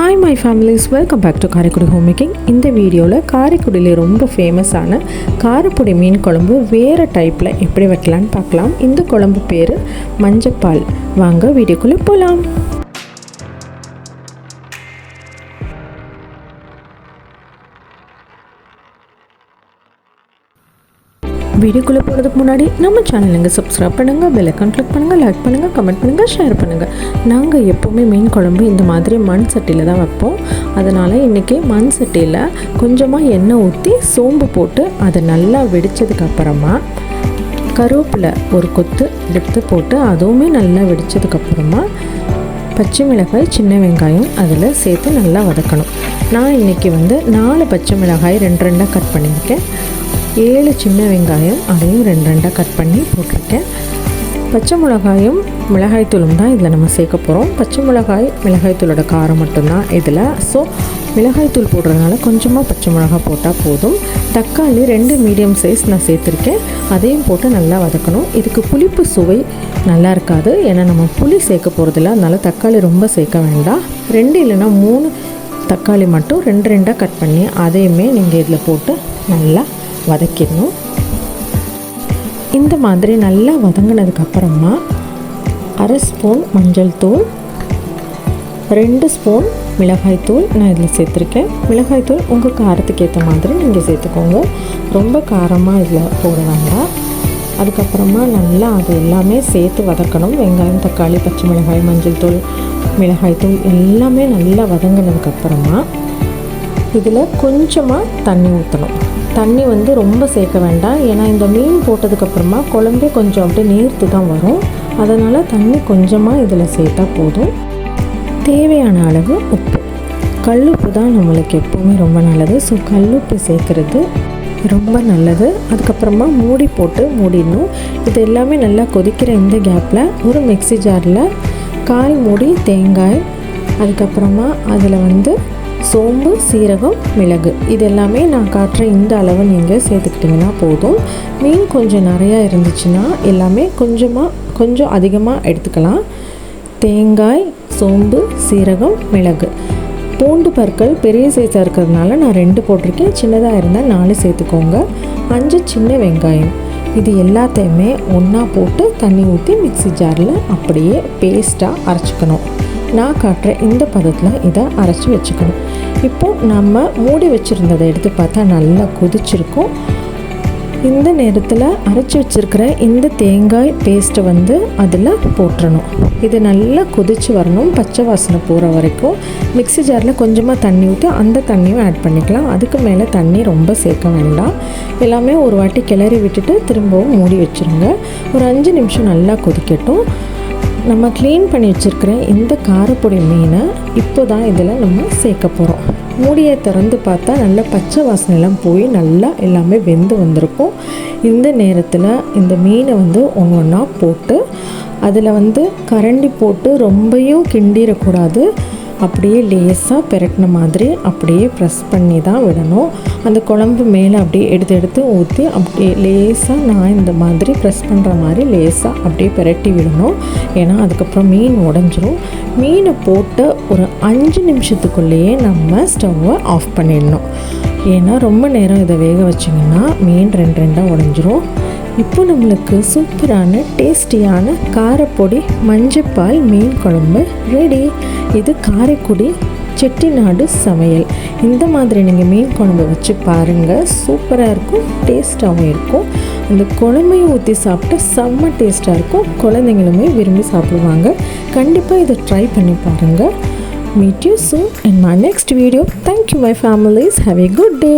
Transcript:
Hi my families welcome back to Karaikudi home making இந்த வீடியோவில் காரைக்குடியில் ரொம்ப ஃபேமஸான காரப்பொடி மீன் குழம்பு வேறு டைப்பில் எப்படி வைக்கலான்னு பார்க்கலாம். இந்த குழம்பு பேர் மஞ்சப்பால். வாங்க வீடியோக்குள்ளே போகலாம் வீடியோக்குள்ளே போகிறதுக்கு முன்னாடி நம்ம சேனலுங்க சப்ஸ்கிரைப் பண்ணுங்கள் பெல் ஐக்கான் கிளிக் பண்ணுங்கள் லைக் பண்ணுங்கள் கமெண்ட் பண்ணுங்கள் ஷேர் பண்ணுங்கள் நாங்கள் எப்போவுமே மீன் குழம்பு இந்த மாதிரி மண் சட்டியில் தான் வைப்போம். அதனால் இன்றைக்கி மண் சட்டியில் கொஞ்சமாக எண்ணெய் ஊற்றி சோம்பு போட்டு அதை நல்லா வெடித்ததுக்கப்புறமா கருவேப்பிலை ஒரு கொத்து எடுத்து போட்டு அதுவுமே நல்லா வெடித்ததுக்கப்புறமா பச்சை மிளகாய் சின்ன வெங்காயம் அதில் சேர்த்து நல்லா வதக்கணும். நான் இன்றைக்கி வந்து நாலு பச்சை மிளகாய் ரெண்டு ரெண்டாக கட் பண்ணியிருக்கேன். ஏழு சின்ன வெங்காயம் அதையும் ரெண்டு ரெண்டாக கட் பண்ணி போட்டிருக்கேன். பச்சை மிளகாயும் மிளகாய்த்தூளும் தான் இதில் நம்ம சேர்க்க போகிறோம் பச்சை மிளகாய் மிளகாய்த்தூளோட காரம் மட்டும்தான் இதில். ஸோ மிளகாய்த்தூள் போடுறதுனால கொஞ்சமாக பச்சை மிளகாய் போட்டால் போதும். தக்காளி ரெண்டு மீடியம் சைஸ் நான் சேர்த்துருக்கேன். அதையும் போட்டு நல்லா வதக்கணும். இதுக்கு புளிப்பு சுவை நல்லா இருக்காது. ஏன்னா நம்ம புளி சேர்க்க போகிறதில்ல அதனால் தக்காளி ரொம்ப சேர்க்க வேண்டாம். ரெண்டு இல்லைன்னா மூணு தக்காளி மட்டும் ரெண்டு ரெண்டாக கட் பண்ணி அதையுமே நீங்கள் இதில் போட்டு நல்லா வதக்கிடணும். இந்த மாதிரி நல்லா வதங்கினதுக்கப்புறமா அரை ஸ்பூன் மஞ்சள் தூள் ரெண்டு ஸ்பூன் மிளகாய்த்தூள் நான் இதில் சேர்த்துருக்கேன். மிளகாய்த்தூள் உங்கள் காரத்துக்கு ஏற்ற மாதிரி நீங்கள் சேர்த்துக்கோங்க. ரொம்ப காரமாக இதில் போட வேண்டாம். அதுக்கப்புறமா நல்லா அது எல்லாமே சேர்த்து வதக்கணும். வெங்காயம் தக்காளி பச்சை மிளகாய் மஞ்சள் தூள் மிளகாய்த்தூள் எல்லாமே நல்லா வதங்கினதுக்கப்புறமா இதில் கொஞ்சமாக தண்ணி ஊற்றணும். தண்ணி வந்து ரொம்ப சேர்க்க வேண்டாம். ஏன்னா இந்த மீன் போட்டதுக்கப்புறமா குழம்பே கொஞ்சம் அப்படியே நீர்த்து தான் வரும். அதனால் தண்ணி கொஞ்சமாக இதில் சேர்த்தா போதும். தேவையான அளவு உப்பு. கல்லுப்பு தான் நம்மளுக்கு எப்போவுமே ரொம்ப நல்லது. ஸோ கல்லுப்பு சேர்க்குறது ரொம்ப நல்லது. அதுக்கப்புறமா மூடி போட்டு மூடிடணும். இது எல்லாமே நல்லா கொதிக்கிற இந்த கேப்பில் ஒரு மிக்சி ஜாரில் கால் மூடி தேங்காய் அதுக்கப்புறமா அதில் வந்து சோம்பு சீரகம் மிளகு. இது எல்லாமே நான் காட்டுற இந்த அளவு நீங்கள் சேர்த்துக்கிட்டிங்கன்னா போதும். மீன் கொஞ்சம் நிறையா இருந்துச்சுன்னா எல்லாமே கொஞ்சமாக கொஞ்சம் அதிகமாக எடுத்துக்கலாம். தேங்காய் சோம்பு சீரகம் மிளகு. பூண்டு பற்கள் பெரிய சைஸாக இருக்கிறதுனால நான் ரெண்டு போட்டிருக்கேன். சின்னதாக இருந்தால் நாலு சேர்த்துக்கோங்க. அஞ்சு சின்ன வெங்காயம். இது எல்லாத்தையுமே ஒன்றா போட்டு தண்ணி ஊற்றி மிக்சி ஜாரில் அப்படியே பேஸ்ட்டாக அரைச்சிக்கணும். நான் காட்டுற இந்த பதத்தில் இதை அரைச்சி வச்சுக்கணும். இப்போது நம்ம மூடி வச்சுருந்ததை எடுத்து பார்த்தா நல்லா கொதிச்சிருக்கும். இந்த நேரத்தில் அரைச்சி வச்சுருக்கிற இந்த தேங்காய் பேஸ்ட்டை வந்து அதில் போட்டுறணும். இது நல்லா கொதித்து வரணும். பச்சை வாசனை போகிற வரைக்கும். மிக்சி ஜாரில் கொஞ்சமாக தண்ணி ஊற்றி அந்த தண்ணியும் ஆட் பண்ணிக்கலாம். அதுக்கு மேலே தண்ணி ரொம்ப சேர்க்க வேண்டாம். எல்லாமே ஒரு வாட்டி கிளறி விட்டுட்டு திரும்பவும் மூடி வச்சுருங்க. ஒரு அஞ்சு நிமிஷம் நல்லா கொதிக்கட்டும். நம்ம க்ளீன் பண்ணி வச்சுருக்கிற இந்த காரப்பொடி மீனை இப்போ தான் இதில் நம்ம சேர்க்க போகிறோம் மூடியை திறந்து பார்த்தா நல்லா பச்சை வாசனைலாம் போய் நல்லா எல்லாமே வெந்து வந்திருக்கும். இந்த நேரத்தில் இந்த மீனை வந்து ஒன்று ஒன்றா போட்டு அதில் வந்து கரண்டி போட்டு ரொம்பையும் கிண்டிடக்கூடாது. அப்படியே லேசாக பெரட்டின மாதிரி அப்படியே ப்ரெஸ் பண்ணி தான் விடணும். அந்த குழம்பு மேலே அப்படியே எடுத்து எடுத்து ஊற்றி அப்படியே லேசாக நான் இந்த மாதிரி ப்ரெஸ் பண்ணுற மாதிரி லேசாக அப்படியே பெரட்டி விடணும். ஏன்னா அதுக்கப்புறம் மீன் உடஞ்சிரும். மீனை போட்டு ஒரு அஞ்சு நிமிஷத்துக்குள்ளேயே நம்ம ஸ்டவ்வை ஆஃப் பண்ணிடணும். ஏன்னா ரொம்ப நேரம் இதை வேக வச்சிங்கன்னா மீன் ரெண்டு ரெண்டாக உடஞ்சிரும். இப்போ நம்மளுக்கு சூப்பரான டேஸ்டியான காரப்பொடி மஞ்சப்பால் மீன் குழம்பு ரெடி இது காரைக்குடி செட்டிநாடு சமையல். இந்த மாதிரி நீங்கள் மீன் குழம்பு வச்சு பாருங்கள் சூப்பராக இருக்கும் டேஸ்ட்டாகவும் இருக்கும். அந்த குழம்பையும் ஊற்றி சாப்பிட்டா செம்ம டேஸ்ட்டாக இருக்கும். குழந்தைங்களுமே விரும்பி சாப்பிடுவாங்க. கண்டிப்பாக இதை ட்ரை பண்ணி பாருங்கள் meet you soon in my next video thank you my families have a good day